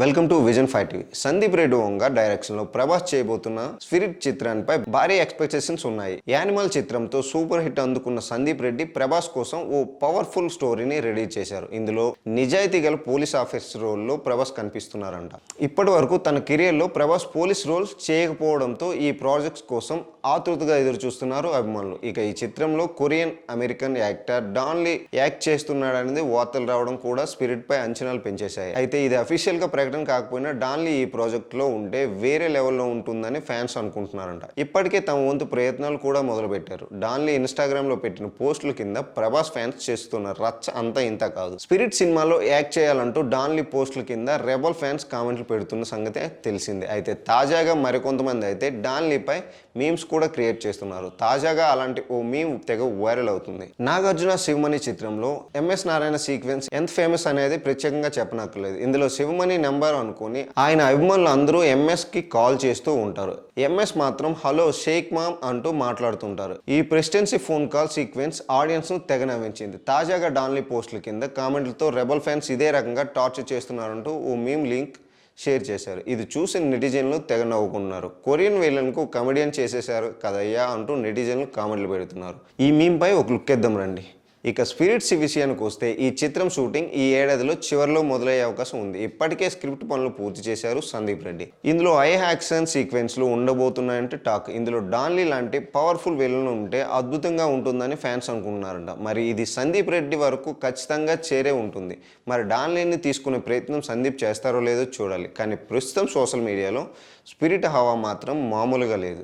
Welcome to vision five TV Sandeep Reddy Vanga డైరెక్షన్లో ప్రభాస్ చేయబోతున్న spirit చిత్రాన్నిపై భారీ ఎక్స్పెక్టేషన్స్ ఉన్నాయి. యానిమల్ చిత్రంతో సూపర్ హిట్ అందుకున్న సందీప్ రెడ్డి ప్రభాస్ కోసం ఓ పవర్ఫుల్ స్టోరీని రెడీ చేశారు. ఇందులో నిజాయితీ గల పోలీస్ ఆఫీసర్ రోల్లో ప్రభాస్ కనిపిస్తున్నారంట. ఇప్పటి వరకు తన కెరియర్లో ప్రభాస్ పోలీస్ రోల్స్ చేయకపోవడంతో ఈ ప్రాజెక్ట్స్ కోసం ఆతృతగా ఎదురు చూస్తున్నారు అభిమానులు. ఇక ఈ చిత్రంలో Korean American actor Don Lee act చేస్తున్నాడనేది వార్తలు రావడం కూడా స్పిరిట్ పై అంచనాలు పెంచేశాయి. అయితే ఇది అఫీషియల్గా ప్రకటన కాకపోయినా డాన్లీ ఈ ప్రాజెక్ట్లో ఉంటే వేరే లెవెల్లో ఉంటుందని ఫ్యాన్స్ అనుకుంటున్నారంట. ఇప్పటికే తమ వంతు ప్రయత్నాలు కూడా మొదలుపెట్టారు. డాన్లీ ఇన్స్టాగ్రామ్లో పెట్టిన పోస్టుల కింద ప్రభాస్ ఫ్యాన్స్ చేస్తున్న రచ్చ అంతా ఇంత కాదు. స్పిరిట్ సినిమాలో యాక్ట్ చేయాలంటూ డాన్లీ పోస్టుల కింద రెబల్ ఫ్యాన్స్ కామెంట్లు పెడుతున్న సంగతి తెలిసిందే. అయితే తాజాగా మరికొంతమంది అయితే డాన్లీపై మీమ్స్ కూడా క్రియేట్ చేస్తున్నారు. తాజాగా అలాంటి ఓ మీమ్ తెగ వైరల్ అవుతుంది. నాగార్జున శివమణి చిత్రంలో ఎంఎస్ నారాయణ సీక్వెన్స్ ఎంత ఫేమస్ అనేది ప్రత్యేకంగా చెప్పనక్కర్లేదు. ఇందులో శివమణి నెంబర్ అనుకుని ఆయన అభిమానులు అందరూ ఎంఎస్కి కాల్ చేస్తూ ఉంటారు. ఎంఎస్ మాత్రం హలో షేక్ మామ్ అంటూ మాట్లాడుతుంటారు. ఈ ప్రెసిడెన్సీ ఫోన్ కాల్ సీక్వెన్స్ ఆడియన్స్ను తెగ నవ్వించింది తాజాగా డాన్లీ పోస్టుల కింద కామెంట్లతో రెబల్ ఫ్యాన్స్ ఇదే రకంగా టార్చర్ చేస్తున్నారంటూ ఓ మీమ్ లింక్ షేర్ చేశారు. ఇది చూసి నెటిజన్లు తెగ నవ్వుకున్నారు కొరియన్ విలన్కు కమెడియన్ చేసేశారు కదయ్యా అంటూ నెటిజన్లు కామెంట్లు పెడుతున్నారు. ఈ మీంపై ఒక లుక్ ఇద్దాం రండి. ఇక స్పిరిట్స్ విషయానికి వస్తే ఈ చిత్రం షూటింగ్ ఈ ఏడాదిలో చివరిలో మొదలయ్యే అవకాశం ఉంది. ఇప్పటికే స్క్రిప్ట్ పనులు పూర్తి చేశారు సందీప్ రెడ్డి. ఇందులో ఐ యాక్షన్ సీక్వెన్స్లు ఉండబోతున్నాయంటే టాక్. ఇందులో డాన్లీ లాంటి పవర్ఫుల్ విలన్ ఉంటే అద్భుతంగా ఉంటుందని ఫ్యాన్స్ అనుకుంటున్నారంట. మరి ఇది సందీప్ రెడ్డి వరకు ఖచ్చితంగా చేరే ఉంటుంది. మరి డాన్లీని తీసుకునే ప్రయత్నం సందీప్ చేస్తారో లేదో చూడాలి. కానీ ప్రస్తుతం సోషల్ మీడియాలో స్పిరిట్ హవా మాత్రం మామూలుగా లేదు.